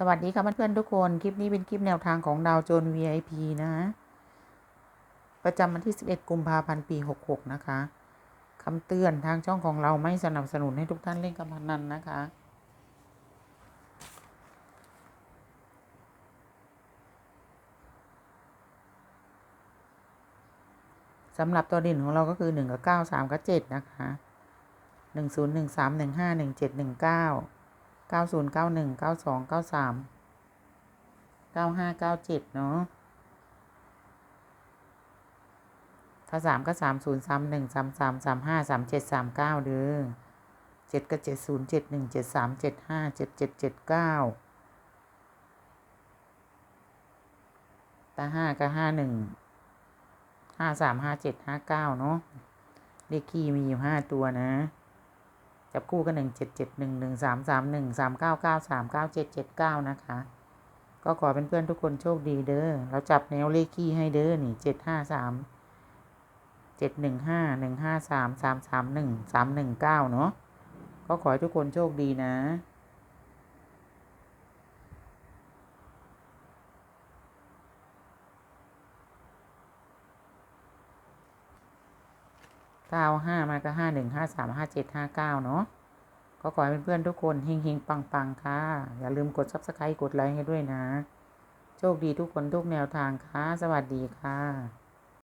สวัสดีค่ะเพื่อนๆทุกคน คลิปนี้เป็นคลิปแนวทางของดาวโจน VIP นะ ประจำวันที่ 11 กุมภาพันธ์ปี 66 นะคะคำเตือนทางช่องของเราไม่สนับสนุนให้ทุกท่านเล่นการพนันนะคะ สำหรับตัวด่นของเราก็คือ 1 กับ 9 3 กับ 7 นะคะ 1 0 1 3 1 5 1 7 1 9 9 0 9 1 9 2 9 3 9 5 9 7เนาะถ้าสามก็สามศูนย์สามหนึ่งสามสามสามห้าสามเจ็ดสามเก้าเด้อเจ็ดก็เจ็ดศูนย์เจ็ดหนึ่งเจ็ดสามเจ็ดห้าเจ็ดเจ็ดเจ็ดเก้าตาห้าก็ห้าหนึ่งห้าสามห้าเจ็ดห้าเก้าเนาะเลขคี่มีอยู่ห้าตัวนะ จับคู่กันหนึ่งเจ็ดเจ็ดหนึ่งหนึ่งสามสามหนึ่งสามเก้าเก้าสามเก้าเจ็ดเจ็ดเก้านะคะ ก็ขอเป็นเพื่อนทุกคนโชคดีเด้อเราจับแนวเลขคี่ให้เด้อนี่เจ็ดห้าสามเจ็ดหนึ่งห้าหนึ่งห้าสามสามสามหนึ่งสามหนึ่งเก้าเนาะก็ขอให้ทุกคนโชคดีนะ เก้าห้ามาก็ห้าหนึ่งห้าสามห้าเจ็ดห้าเก้าเนาะก็ขอให้เพื่อนๆทุกคนเฮงๆ ปังๆ ค่ะ อย่าลืมกดซับสไครต์กดไลค์ให้ด้วยนะ โชคดีทุกคนทุกแนวทางค่ะ สวัสดีค่ะ